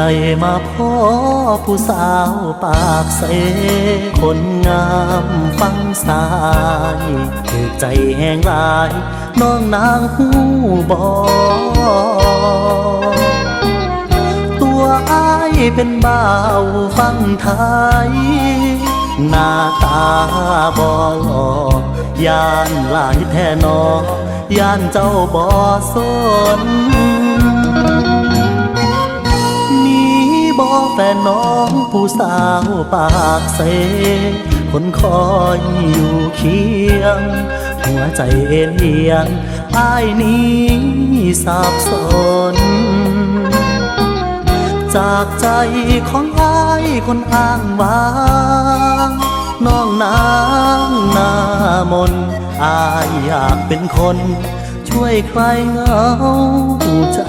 ใจมาพ่อผู้สาวปากเสคนงามฟังสายถูกใจแห้งลาย น้องนางหูบอตัวอายเป็นบ่าวฟังไทย หน้าตาบอหลอยานหลายแท่นอยานเจ้าบอสน ฟนน้องผู้สาวปากเซคนคอยอยู่เคียง หัวใจเอ็นเอียงอ้ายนี้สับสน จากใจของอ้ายคนอ้างว้างน้องนางนามนอายอยากเป็นคน ช่วยใครเหงาใจ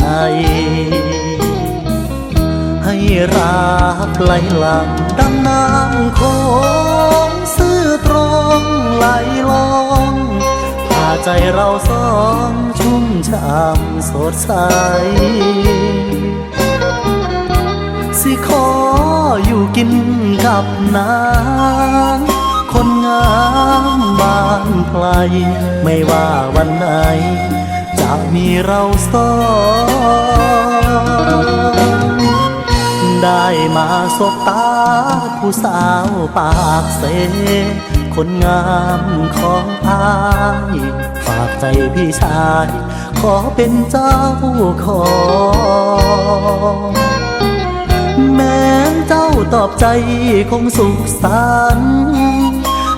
รักไหลหลังดำน้ำโค้งซื่อตรงไหลลองพาใจเราสองชุ่มช่ำสดใส สิขออยู่กินกับนางคนงามบานไพลไม่ว่าวันไหน จะมีเราสอง ได้มาสบตา ผู้สาวปากเส คนงามของอายฝากใจพี่ชาย ขอเป็นเจ้าของแม้เจ้าตอบใจคงสุขสันต์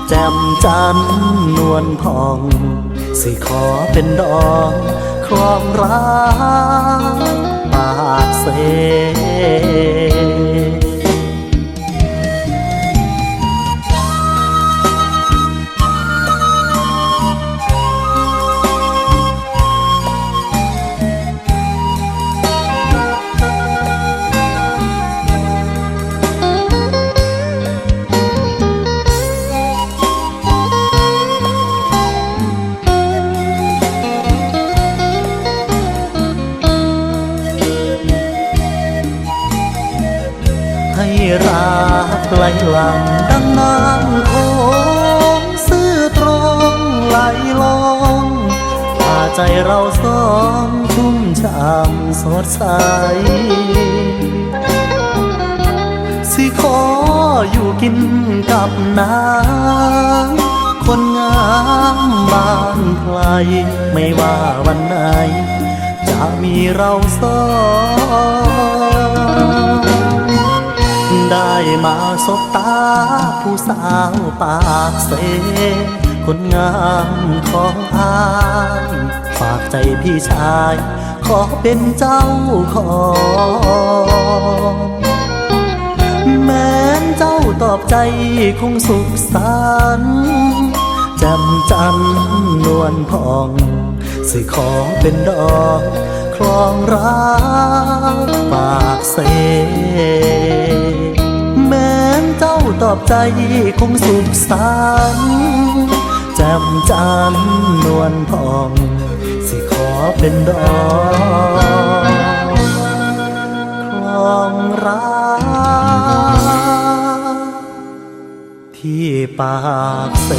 แจ่มจันทร์นวลพอง สิขอเป็นดอกครองรักปากเส ให้รักไหลหลังดังน้ำโค้งซื่อตรงไหลลองพาใจเราสองชุ่มช่ำสดใส สิขออยู่กินกับนางคนงามบานไพลไม่ว่าวันไหน จะมีเราสอง มาสบตา ผู้สาวปากเสคนงามของอายฝากใจพี่ชาย ขอเป็นเจ้าของแม้นเจ้าตอบใจคงสุขสันต์แจ่มจันทร์นวลพองสิขอเป็นดอกครองรักปากเส ใจคงสุขสันต์แจ่มจันนวลพอง สิขอเป็นดอกครองรักที่ปากเส